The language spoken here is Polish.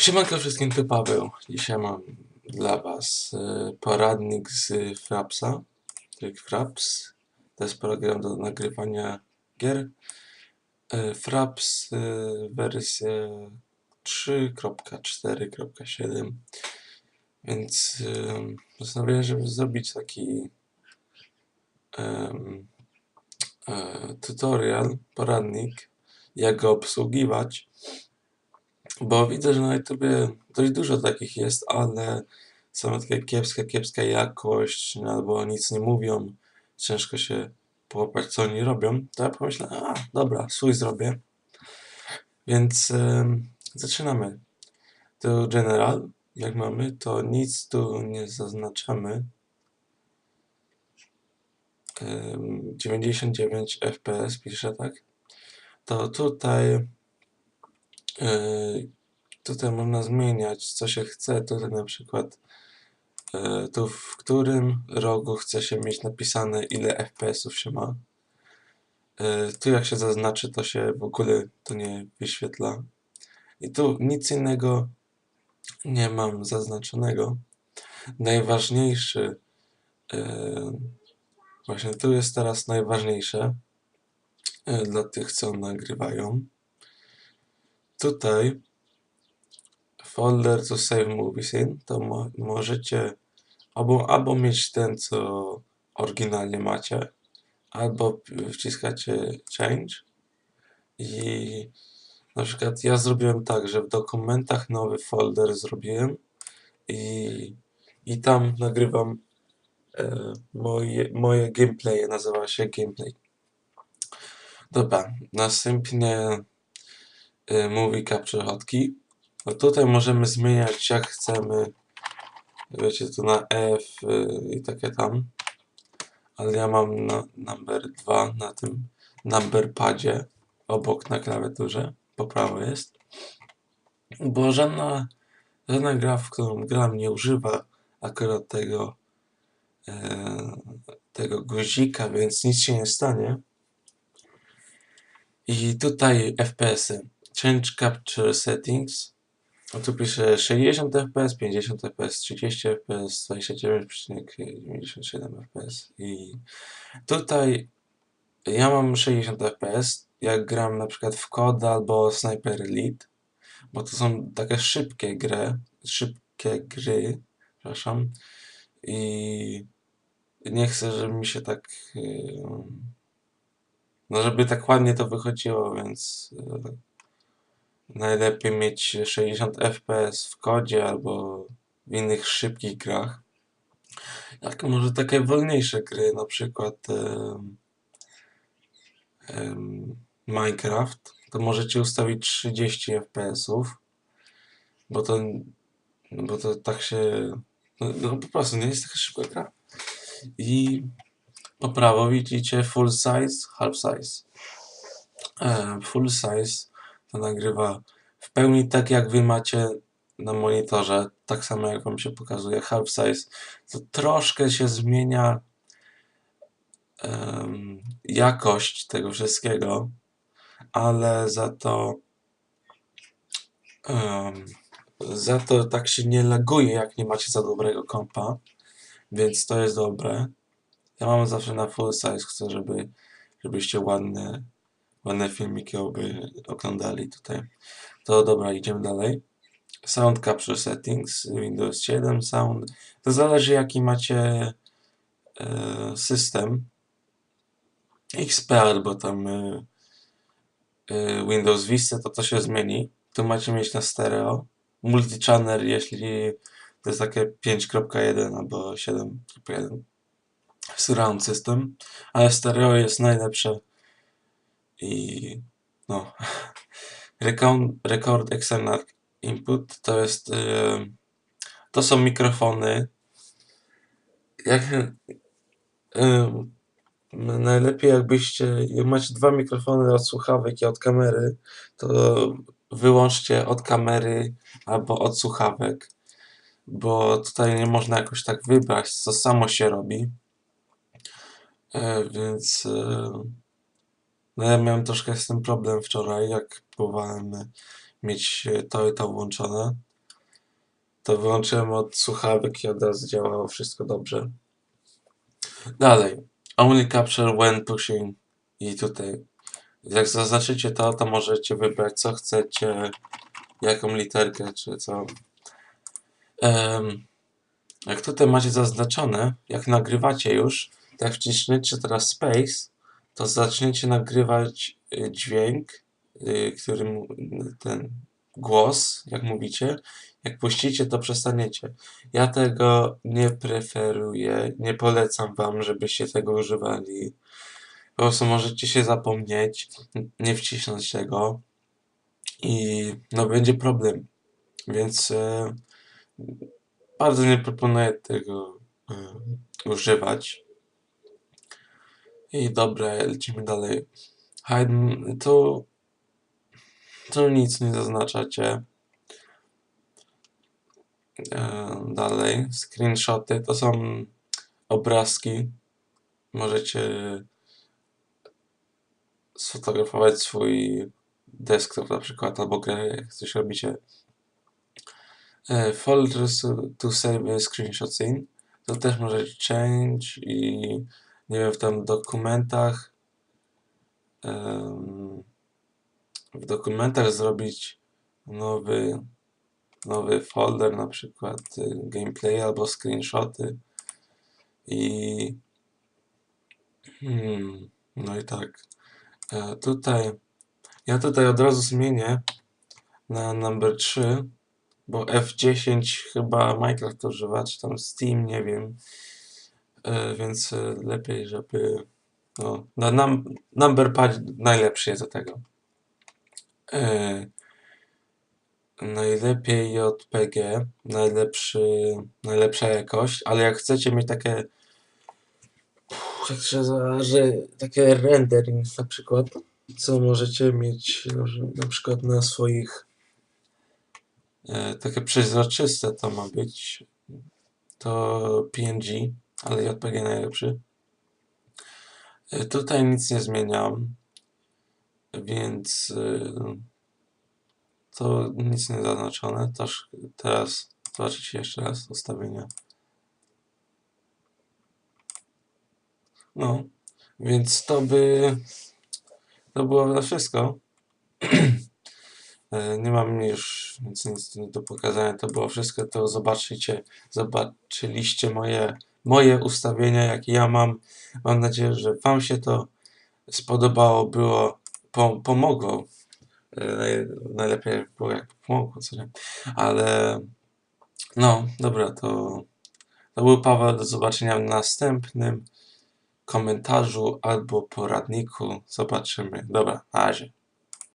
Siemanko wszystkim, to Paweł. Dzisiaj mam dla Was e, poradnik z Frapsa, tryk Fraps. To jest program do nagrywania gier. E, Fraps e, wersja 3.4.7 Więc postanowiłem, żeby zrobić taki e, tutorial, poradnik, jak go obsługiwać. Bo widzę, że na YouTubie dość dużo takich jest, ale są takie kiepska, kiepska jakość, albo nic nie mówią, ciężko się połapać, co oni robią. To ja pomyślałem, a dobra, swój zrobię. Więc zaczynamy. Tu general, jak mamy, to nic tu nie zaznaczamy. Em, 99 FPS pisze, tak? To tutaj Yy, tutaj można zmieniać, co się chce. Tutaj na przykład yy, tu w którym rogu chce się mieć napisane, ile FPS-ów się ma. Yy, tu jak się zaznaczy, to się w ogóle to nie wyświetla. I tu nic innego nie mam zaznaczonego. Najważniejszy, właśnie tu jest teraz najważniejsze dla tych, co nagrywają. Tutaj folder to save movies in, to mo możecie albo, albo mieć ten, co oryginalnie macie, albo wciskacie change i na przykład ja zrobiłem tak, że w dokumentach nowy folder zrobiłem i, i tam nagrywam e, moje, moje gameplaye, nazywa się gameplay. Dobra, następnie Movie Capture Hotkey. No tutaj możemy zmieniać jak chcemy. Wiecie, tu na F y, i takie tam. Ale ja mam na number 2 na tym number padzie obok na klawiaturze. Po prawo jest. Bo żadna, żadna gra, w którą gram nie używa akurat tego e, tego guzika, więc nic się nie stanie. I tutaj FPS-y. Change Capture Settings. Tu pisze 60 fps, 50 fps, 30 fps, 29,97 fps i tutaj ja mam 60 fps, jak gram na przykład w COD albo Sniper Elite, bo to są takie szybkie gry, szybkie gry, przepraszam, i nie chcę, żeby mi się tak no żeby tak ładnie to wychodziło, więc najlepiej mieć 60 fps w kodzie albo w innych szybkich grach. Jak może takie wolniejsze gry, na przykład Minecraft, to możecie ustawić 30 fps, bo to, bo to tak się, no, no po prostu nie jest taka szybka gra. I po prawo widzicie full size, half size. full size to nagrywa w pełni tak jak wy macie na monitorze, tak samo jak wam się pokazuje half size, to troszkę się zmienia um, jakość tego wszystkiego, ale za to um, za to tak się nie laguje, jak nie macie za dobrego kompa, więc to jest dobre. Ja mam zawsze na full size, chcę, żeby, żebyście ładne ładne filmiki oby oglądali tutaj. To dobra, idziemy dalej. Sound Capture Settings, Windows 7 Sound. To zależy jaki macie e, system. XP albo tam e, e, Windows Vista, to to się zmieni. Tu macie mieć na stereo. Multichannel, jeśli to jest takie 5.1 albo 7.1 surround system, ale stereo jest najlepsze i no, record, external input to jest yy, to są mikrofony. Jak yy, najlepiej jakbyście jak macie dwa mikrofony od słuchawek i od kamery to wyłączcie od kamery albo od słuchawek bo tutaj nie można jakoś tak wybrać co samo się robi. Yy, więc yy, no ja miałem troszkę z tym problem wczoraj, jak próbowałem mieć to i to włączone. to wyłączyłem od słuchawek i od razu działało wszystko dobrze. Dalej. Only capture when pushing i tutaj. Jak zaznaczycie to, to możecie wybrać co chcecie, jaką literkę czy co. Em, jak tutaj macie zaznaczone, jak nagrywacie już, to jak wciśniecie teraz space, to zaczniecie nagrywać y, dźwięk, y, którym ten głos, jak mówicie. Jak puścicie, to przestaniecie. Ja tego nie preferuję, nie polecam wam, żebyście tego używali. Po prostu możecie się zapomnieć, nie wcisnąć tego i no będzie problem. Więc e, bardzo nie proponuję tego e, używać. I dobra, lecimy dalej. Hide, tu, tu nic nie zaznaczacie. E, dalej, screenshoty to są obrazki. Możecie sfotografować swój desktop na przykład, albo grę, jak coś robicie. E, folders to save screenshots in. To też możecie change i nie wiem, w tam dokumentach w dokumentach zrobić nowy nowy folder, na przykład y, gameplay albo screenshoty i hmm, no i tak. E, tutaj ja tutaj od razu zmienię na number 3 bo F10 chyba Minecraft używa, czy tam Steam, nie wiem więc e, lepiej, żeby no, num number pad najlepszy jest do tego. E, najlepiej JPG, najlepszy, najlepsza jakość, ale jak chcecie mieć takie nazywa, że takie rendering na przykład, co możecie mieć na przykład na swoich e, takie przezroczyste to ma być to PNG, ale JPG najlepszy. E, tutaj nic nie zmieniam, więc e, to nic nie zaznaczone. Toż teraz zobaczycie jeszcze raz ustawienia. No, więc to by to było wszystko. E, Nie mam już nic, nic do pokazania. To było wszystko. To zobaczycie, zobaczyliście moje, moje ustawienia, jakie ja mam. Mam nadzieję, że Wam się to spodobało, było, po, pomogło. E, naj- Najlepiej by było, jak pomogło, co nie? Ale no, dobra, to, to był Paweł. Do zobaczenia w następnym komentarzu albo poradniku. Zobaczymy. Dobra, na razie.